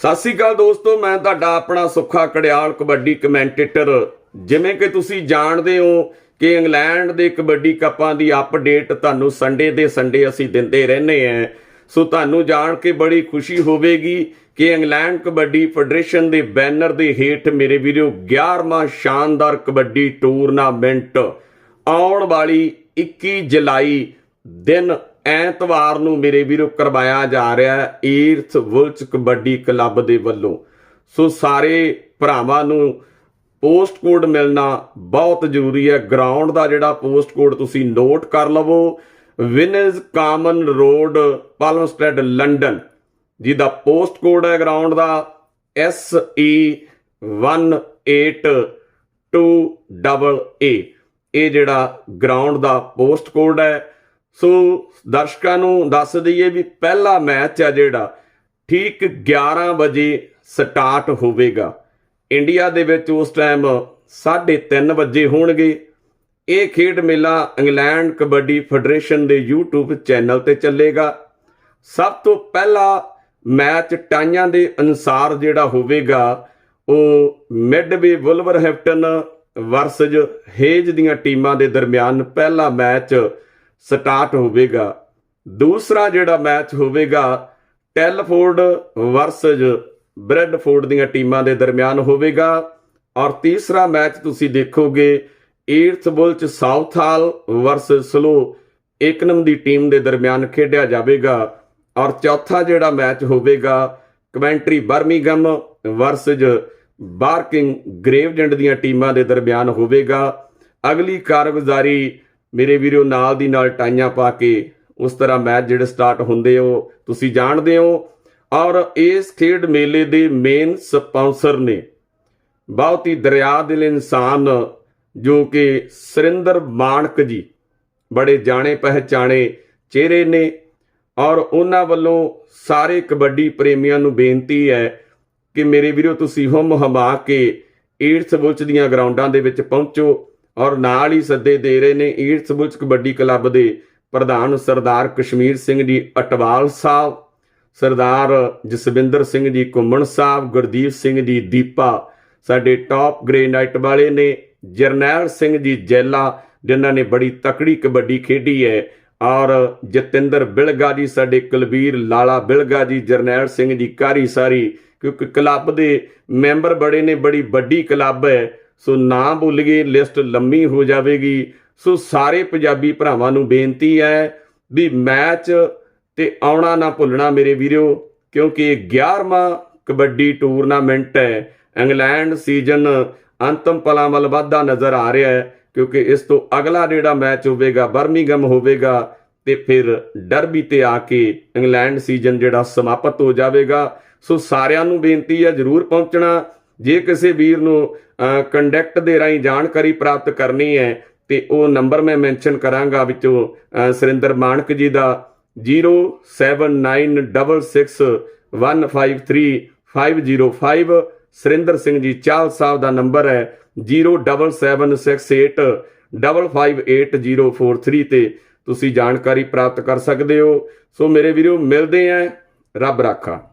ਸਤਿ ਸ੍ਰੀ ਅਕਾਲ ਦੋਸਤੋ, ਮੈਂ ਤੁਹਾਡਾ ਆਪਣਾ ਸੁੱਖਾ ਕੜਿਆਲ ਕਬੱਡੀ ਕਮੈਂਟੇਟਰ। ਜਿਵੇਂ ਕਿ ਤੁਸੀਂ ਜਾਣਦੇ ਹੋ ਕਿ ਇੰਗਲੈਂਡ ਦੇ ਕਬੱਡੀ ਕੱਪਾਂ ਦੀ ਅਪਡੇਟ ਤੁਹਾਨੂੰ ਸੰਡੇ ਦੇ ਸੰਡੇ ਅਸੀਂ ਦਿੰਦੇ ਰਹਿੰਦੇ ਆਂ ਸੋ ਤੁਹਾਨੂੰ ਜਾਣ ਕੇ ਬੜੀ ਖੁਸ਼ੀ ਹੋਵੇਗੀ ਕਿ ਇੰਗਲੈਂਡ ਕਬੱਡੀ ਫੈਡਰੇਸ਼ਨ ਦੇ ਬੈਨਰ ਦੇ ਹੇਠ ਮੇਰੇ ਵੀਰੋ 11ਵਾਂ ਸ਼ਾਨਦਾਰ ਕਬੱਡੀ ਟੂਰਨਾਮੈਂਟ ਆਉਣ ਵਾਲੀ 21 ਜੁਲਾਈ ਦਿਨ ਐਤਵਾਰ ਨੂੰ ਮੇਰੇ ਵੀਰੋ ਕਰਵਾਇਆ ਜਾ ਰਿਹਾ ਈਰਥ ਵੁਲਚ ਕਬੱਡੀ ਕਲੱਬ ਦੇ ਵੱਲੋਂ। ਸੋ ਸਾਰੇ ਭਰਾਵਾਂ ਨੂੰ ਪੋਸਟ ਕੋਡ ਮਿਲਣਾ ਬਹੁਤ ਜ਼ਰੂਰੀ ਹੈ। ਗਰਾਊਂਡ ਦਾ ਜਿਹੜਾ ਪੋਸਟ ਕੋਡ ਤੁਸੀਂ ਨੋਟ ਕਰ ਲਵੋ। Winns Common Road Plumstead London ਜਿਹਦਾ ਪੋਸਟ ਕੋਡ ਹੈ ਗਰਾਊਂਡ ਦਾ E SE 182AA ਇਹ ਜਿਹੜਾ ਗਰਾਊਂਡ ਦਾ ਪੋਸਟ ਕੋਡ ਹੈ ਸੋ ਦਰਸ਼ਕਾਂ ਨੂੰ ਦੱਸ ਦਈਏ ਵੀ ਪਹਿਲਾ ਮੈਚ ਆ ਜਿਹੜਾ, ਠੀਕ 11 ਵਜੇ ਸਟਾਰਟ ਹੋਵੇਗਾ। ਇੰਡੀਆ ਦੇ ਵਿੱਚ ਉਸ ਟਾਈਮ 3:30 ਵਜੇ ਹੋਣਗੇ। ਇਹ ਖੇਡ ਮੇਲਾ ਇੰਗਲੈਂਡ ਕਬੱਡੀ ਫੈਡਰੇਸ਼ਨ ਦੇ YouTube ਚੈਨਲ ਤੇ ਚੱਲੇਗਾ। ਸਭ ਤੋਂ ਪਹਿਲਾ ਮੈਚ ਟਾਈਆਂ ਦੇ ਅਨੁਸਾਰ ਜਿਹੜਾ ਹੋਵੇਗਾ, ਉਹ ਮਿਡਵੇ ਵੁਲਵਰਹੈਂਪਟਨ ਵਰਸਜ ਹੇਜ ਦੀਆਂ ਟੀਮਾਂ ਦੇ ਦਰਮਿਆਨ ਪਹਿਲਾ ਮੈਚ ਸਟਾਰਟ ਹੋਵੇਗਾ। ਦੂਸਰਾ ਜਿਹੜਾ ਮੈਚ ਹੋਵੇਗਾ, ਟੈਲਫੋਰਡ ਵਰਸਜ ਬ੍ਰੈਡਫੋਰਡ ਦੀਆਂ ਟੀਮਾਂ ਦੇ ਦਰਮਿਆਨ ਹੋਵੇਗਾ। ਔਰ ਤੀਸਰਾ ਮੈਚ ਤੁਸੀਂ ਦੇਖੋਗੇ ਈਰਥ 'ਚ ਸਾਊਥਹਾਲ ਵਰਸਸ ਸਲੋ ਏਕਨਮ ਦੀ ਟੀਮ ਦੇ ਦਰਮਿਆਨ ਖੇਡਿਆ ਜਾਵੇਗਾ। ਔਰ ਚੌਥਾ ਜਿਹੜਾ ਮੈਚ ਹੋਵੇਗਾ, Coventry Birmingham versus Barking Gravesend ਦੀਆਂ ਟੀਮਾਂ ਦੇ ਦਰਮਿਆਨ ਹੋਵੇਗਾ। ਅਗਲੀ ਕਾਰਗੁਜ਼ਾਰੀ ਮੇਰੇ ਵੀਰੋ, ਨਾਲ ਦੀ ਨਾਲ ਟਾਈਆਂ ਪਾ ਕੇ ਉਸ ਤਰ੍ਹਾਂ ਮੈਚ ਜਿਹੜੇ ਸਟਾਰਟ ਹੁੰਦੇ ਹੋ, ਤੁਸੀਂ ਜਾਣਦੇ ਹੋ। ਔਰ ਇਸ ਖੇਡ ਮੇਲੇ ਦੇ ਮੇਨ ਸਪਾਂਸਰ ਨੇ ਬਹੁਤ ਹੀ ਦਰਿਆ ਦਿਲ ਇਨਸਾਨ ਜੋ ਕਿ ਸਰਿੰਦਰ ਮਾਨਕ ਜੀ, ਬੜੇ ਜਾਣੇ ਪਹਿਚਾਣੇ ਚਿਹਰੇ ਨੇ। ਔਰ ਉਹਨਾਂ ਵੱਲੋਂ ਸਾਰੇ ਕਬੱਡੀ ਪ੍ਰੇਮੀਆਂ ਨੂੰ ਬੇਨਤੀ ਹੈ ਕਿ ਮੇਰੇ ਵੀਰੋ, ਤੁਸੀਂ ਹੁਮ ਹਮਾ ਕੇ ਈਰਥ ਬੁਲਚ ਦੀਆਂ ਗਰਾਊਂਡਾਂ ਦੇ ਵਿੱਚ ਪਹੁੰਚੋ। ਔਰ ਨਾਲ ਹੀ ਸੱਦੇ ਦੇ ਰਹੇ ਨੇ ਈਰਥ ਬੁਲਚ ਕਬੱਡੀ ਕਲੱਬ ਦੇ ਪ੍ਰਧਾਨ ਸਰਦਾਰ ਕਸ਼ਮੀਰ ਸਿੰਘ ਜੀ ਅਟਵਾਲ ਸਾਹਿਬ, ਸਰਦਾਰ ਜਸਵਿੰਦਰ ਸਿੰਘ ਜੀ ਘੁੰਮਣ ਸਾਹਿਬ, ਗੁਰਦੀਪ ਸਿੰਘ ਜੀ ਦੀਪਾ, ਸਾਡੇ ਟਾਪ ਗ੍ਰੇਨਾਈਟ ਵਾਲੇ ਨੇ ਜਰਨੈਲ ਸਿੰਘ ਜੀ ਜੈਲਾ, ਜਿਨ੍ਹਾਂ ਨੇ ਬੜੀ ਤਕੜੀ ਕਬੱਡੀ ਖੇਡੀ ਹੈ, ਔਰ ਜਤਿੰਦਰ ਬਿਲਗਾ ਜੀ, ਸਾਡੇ ਕੁਲਬੀਰ ਲਾਲਾ ਬਿਲਗਾ ਜੀ, ਜਰਨੈਲ ਸਿੰਘ ਜੀ ਕਾਰੀ ਸਾਰੀ ਕਿਉਂਕਿ ਕਲੱਬ ਦੇ ਮੈਂਬਰ ਬੜੇ ਨੇ, ਬੜੀ ਵੱਡੀ ਕਲੱਬ ਹੈ ਸੋ ਨਾ ਭੁੱਲ ਗਏ, ਲਿਸਟ ਲੰਮੀ ਹੋ ਜਾਵੇਗੀ। ਸੋ ਸਾਰੇ ਪੰਜਾਬੀ ਭਰਾਵਾਂ ਨੂੰ ਬੇਨਤੀ ਹੈ ਵੀ ਮੈਚ ਤੇ ਆਉਣਾ ਨਾ ਭੁੱਲਣਾ ਮੇਰੇ ਵੀਰੋ, ਕਿਉਂਕਿ ਇਹ 11ਵਾਂ ਕਬੱਡੀ ਟੂਰਨਾਮੈਂਟ ਹੈ। ਇੰਗਲੈਂਡ ਸੀਜ਼ਨ ਅੰਤਮ ਪਲਾਂ ਵੱਲ ਵੱਧਦਾ ਨਜ਼ਰ ਆ ਰਿਹਾ ਹੈ, ਕਿਉਂਕਿ ਇਸ ਤੋਂ ਅਗਲਾ ਜਿਹੜਾ ਮੈਚ ਹੋਵੇਗਾ ਬਰਮਿੰਗਮ ਹੋਵੇਗਾ ਤੇ ਫਿਰ ਡਰਬੀ ਤੇ ਆ ਕੇ ਇੰਗਲੈਂਡ ਸੀਜ਼ਨ ਜਿਹੜਾ ਸਮਾਪਤ ਹੋ ਜਾਵੇਗਾ। ਸੋ ਸਾਰਿਆਂ ਨੂੰ ਬੇਨਤੀ ਹੈ ਜਰੂਰ ਪਹੁੰਚਣਾ। ਜੇ ਕਿਸੇ ਵੀਰ ਨੂੰ ਕੰਡਕਟ ਦੇ ਰਾਹੀਂ ਜਾਣਕਾਰੀ ਪ੍ਰਾਪਤ ਕਰਨੀ ਹੈ ਤੇ ਉਹ ਨੰਬਰ ਮੈਂ ਮੈਂਸ਼ਨ ਕਰਾਂਗਾ ਵਿੱਚੋਂ ਅ, ਸੁਰਿੰਦਰ ਮਾਨਕ ਜੀ ਦਾ 0796153505 ਸੁਰਿੰਦਰ ਸਿੰਘ ਜੀ ਚਾਲ ਸਾਹਿਬ ਦਾ ਨੰਬਰ ਹੈ 07768558043 ਤੇ ਤੁਸੀਂ ਜਾਣਕਾਰੀ ਪ੍ਰਾਪਤ ਕਰ ਸਕਦੇ ਹੋ। ਸੋ ਮੇਰੇ ਵੀਰੋ ਮਿਲਦੇ ਆਂ ਰੱਬ ਰਾਖਾ।